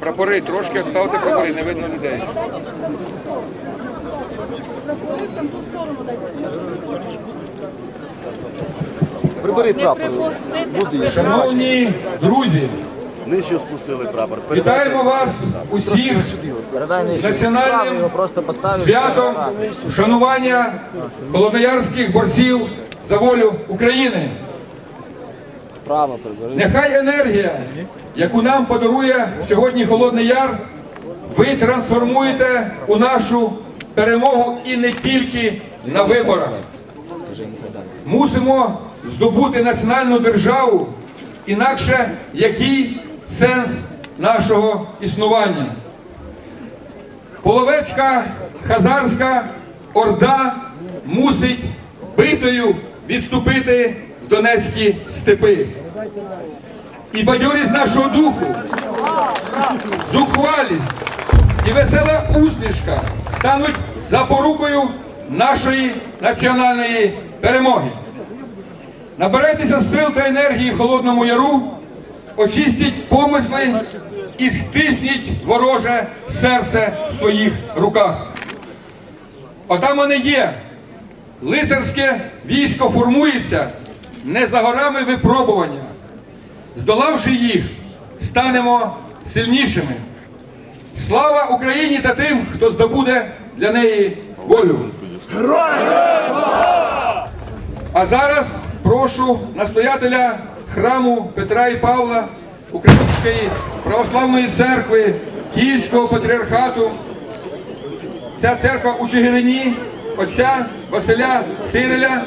Прапори, трошки відставте прапори, не видно людей. Прибери прапор. Шановні друзі, Нижче спустили прапор. вітаємо вас усіх з національним святом вшанування холодноярських борців за волю України. Право прибери. Нехай енергія, яку нам подарує сьогодні Холодний Яр, ви трансформуєте у нашу перемогу і не тільки на виборах. Мусимо здобути національну державу, інакше який сенс нашого існування. Половецька хазарська орда мусить битою відступити Донецькі степи. І бадьорість нашого духу, зухвалість і весела усмішка стануть запорукою нашої національної перемоги. Набирайтеся сил та енергії в Холодному Яру, очистіть помисли і стисніть вороже серце в своїх руках. Отам вони є. Лицарське військо формується не за горами випробування. Здолавши їх, станемо сильнішими. Слава Україні та тим, хто здобуде для неї волю. А зараз прошу настоятеля храму Петра і Павла Української православної церкви Київського патріархату. Ця церква у Чигирині, отця Василя Цириля,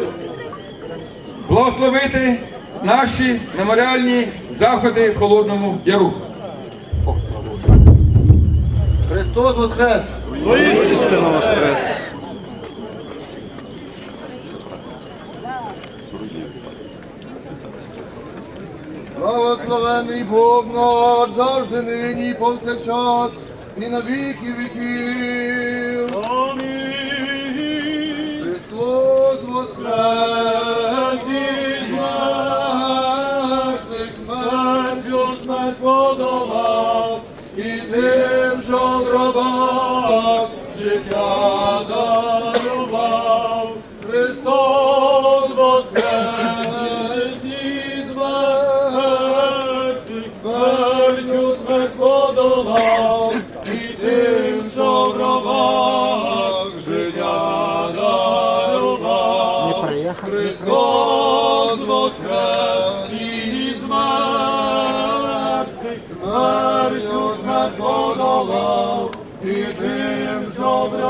благословити наші меморіальні заходи в Холодному Яру. Христос Воскрес! Благословений Бог наш, завжди нині і повсякчас, і на віки віків. Христос Воскрес що в гробах життя дарував. Христос Воскрес мертвих, смертю смерть подолав, і тим, що в гробах життя дарував. Христос Воскрес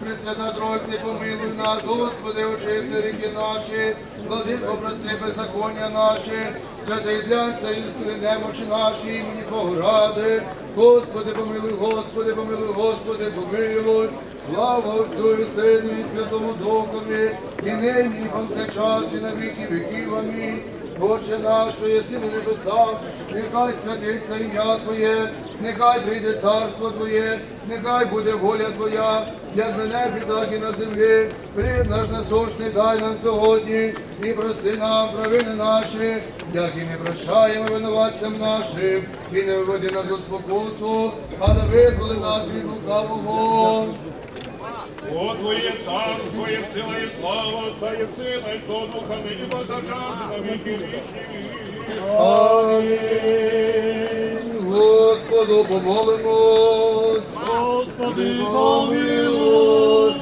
Пресвята Тройці, помилуй нас, Господи, очисти ріки наші, владико, прости беззаконня наші, святий злянця істини немочі наші, імені Твого ради. Господи, помилуй, Господи, помилуй, Господи, помилуй. Слава Отцю і Сину і Святому Духові, і нині, і повсякчас, і на віки віків. Амінь. Отче наш, що єси на небесах, нехай святиться ім'я Твоє, нехай прийде царство Твоє, нехай буде воля Твоя, як на небі, так і на землі. Хліб наш насущний дай нам сьогодні, і прости нам провини наші, як і ми прощаємо винуватцям нашим, і не введи нас у спокусу, а не визволи нас від лукавого. О, Твоє царство, є сила і слава, Отця і Сина, і Святого Духа, нині повсякчас, на віки вічні. Амінь. Господу помолимось. Господи, помилуй.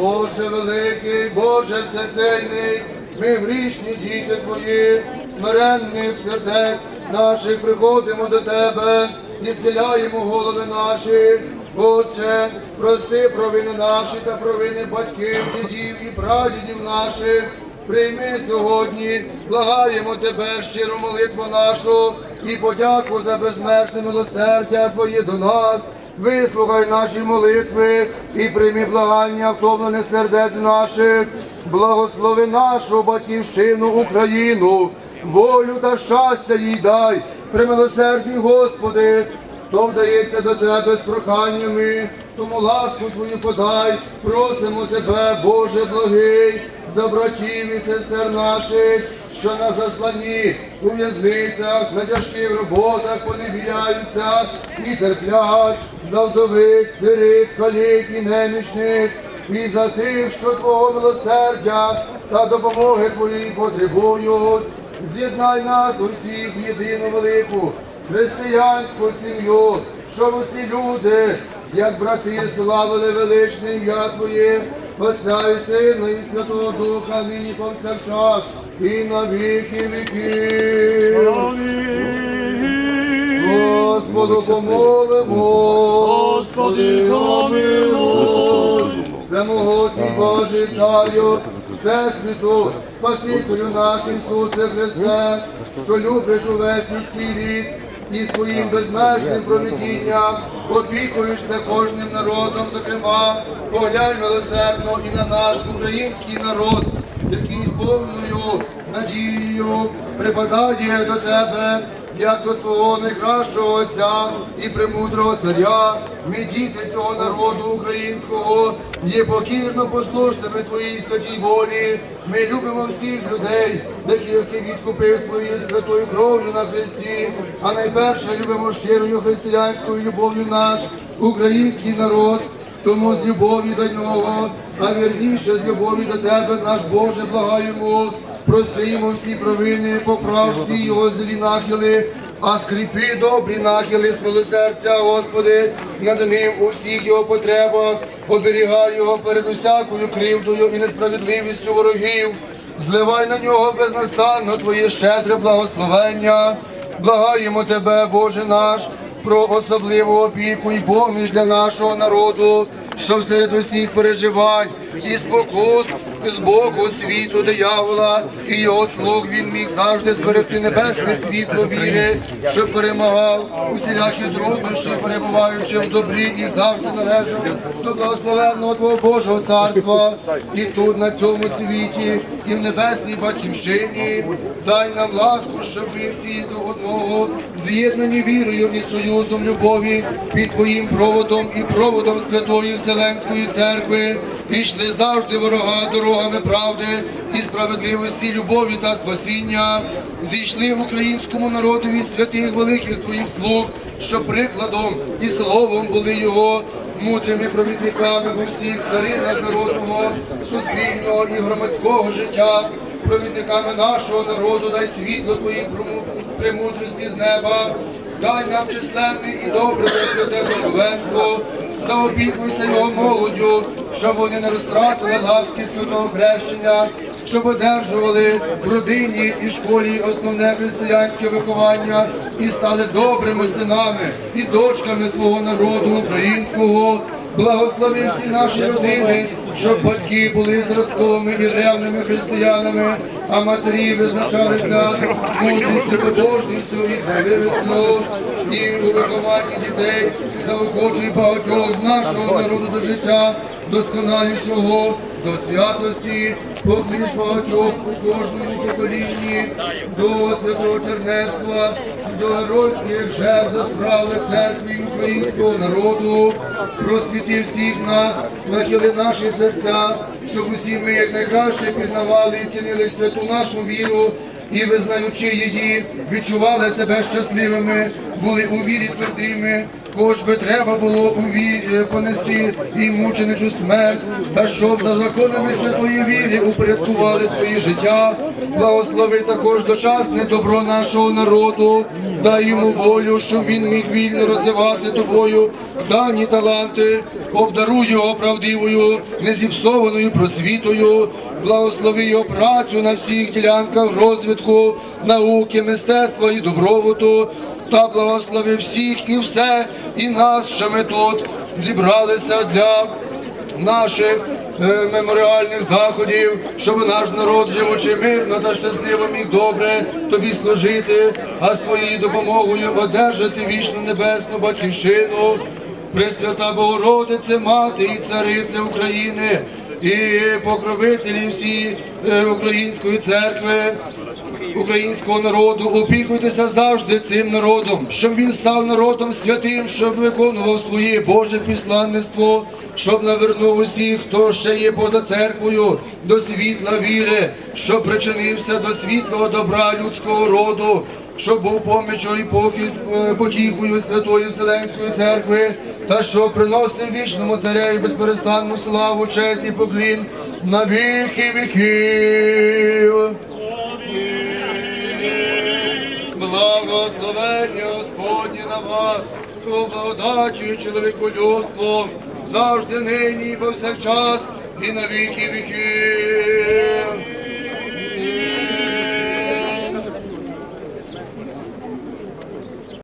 Боже великий, Боже всесильний, ми грішні діти Твої, смиренних сердець наших приходимо до Тебе і схиляємо голови наші. Отче, прости провини наші та провини батьків, дідів і прадідів наших. Прийми сьогодні, благаємо Тебе, щиру молитву нашу і подяку за безмежне милосердя Твоє до нас. вислухай наші молитви і прийми благання втомлених сердець наших, благослови нашу батьківщину Україну, волю та щастя їй дай, примилосердний Господи, хто вдається до тебе з проханнями, тому ласку твою подай, просимо тебе, Боже благий, за братів і сестер наших, що на засланні, у в'язницях, на тяжких роботах поневіряються і терплять за вдовиць, сирит, калік і немічних, і за тих, що Твого милосердя та допомоги Твоєї потребують. З'єднай нас усіх єдину велику християнську сім'ю, щоб усі люди, як брати, славили величне ім'я Твоє, Отця і Сина, і Святого Духа, нині повсякчас, і на віки віків. Господу помолимо, Господи, помилуй. Всемогутній Божий Царю, Всесвіту, Спасителю наш Ісусе Христе, що любиш увесь людський рід і своїм безмежним провидінням опікуєшся кожним народом, зокрема, поглянь милосердно і на наш український народ, який з повною надією припадає до тебе як до свого найкращого отця і премудрого царя, ми діти цього народу українського, є покірно послушними Твоїй святій волі. Ми любимо всіх людей, яких ти відкупив своєю святою кров'ю на Христі, а найперше любимо щирою християнською любов'ю наш український народ. Тому з любові до нього, а вірніше з любові до тебе, наш Боже, благаємо, прости йому всі провини, поправ всі його злі нахили, а скріпи добрі нахили свого серця, Господи, над ним у всіх його потребах, оберігай його перед усякою кривдою і несправедливістю ворогів. Зливай на нього безнастанно Твоє щедре благословення. Благаємо Тебе, Боже наш, про особливу опіку і поміч для нашого народу, що серед усіх переживань і спокус з боку світу диявола і його слуг він міг завжди зберегти небесне світло віри, що перемагав усілякі труднощі, перебуваючи в добрі і завжди належав до благословенного Твого Божого царства і тут на цьому світі, і в небесній батьківщині. Дай нам ласку, щоб ми всі до одного з'єднані вірою і союзом любові під Твоїм проводом і проводом Святої Вселенської церкви і йшли завжди ворога дорогами правди і справедливості, любові та спасіння. Зійшли українському народові святих великих Твоїх слуг, що прикладом і словом були його мудрими провідниками в усіх царинах народного, суспільного і громадського життя провідниками нашого народу, дай світло Твоїх премудрості з неба, дай нам численне і добре святе духовенство, заопікуйся його молоддю, щоб вони не розтратили ласки святого хрещення, щоб одержували в родині і школі основне християнське виховання і стали добрими синами і дочками свого народу українського. Благослови всі наші родини, щоб батьки були зразковими і ревними християнами, а матері визначалися мудрістю, побожністю і дбайливістю. І у вихованні дітей заохочуй багатьох з нашого народу до життя, досконалішого, до святості, поклич багатьох у кожному поколінні, до святого чернецтва, до геройських жертв за справи церкви українського народу, просвіти всіх нас, нахили наші серця, щоб усі ми якнайкраще пізнавали і цінили святу нашу віру. І визнаючи її, відчували себе щасливими, були у вірі твердими, хоч би треба було у ві- е, понести і мученичу смерть, та щоб за законами святої віри упорядкували своє життя, благослови також дочасне добро нашого народу, дай йому волю, щоб він міг вільно розвивати тобою дані таланти, обдаруй його правдивою, незіпсованою просвітою, благослови його працю на всіх ділянках розвитку, науки, мистецтва і добробуту, та благослови всіх і все, і нас, що ми тут зібралися для наших е, меморіальних заходів, щоб наш народ, живучи мирно та щасливо, міг добре тобі служити, а з твоєю допомогою одержати вічну небесну батьківщину. Пресвята Богородице, Мати і Царице України, і покровителі всі е, Української церкви, українського народу, опікуйтеся завжди цим народом, щоб він став народом святим, щоб виконував своє Боже післанництво, щоб навернув усіх, хто ще є поза церквою, до світла віри, щоб причинився до світлого добра людського роду, щоб був помічою і е, потіхою Святої Вселенської церкви, та що приносив вічному цареві безперестанну славу, честь і поклін на віки віків. благодатію чоловіколюбством завжди нині, і повсякчас, і на віки віків.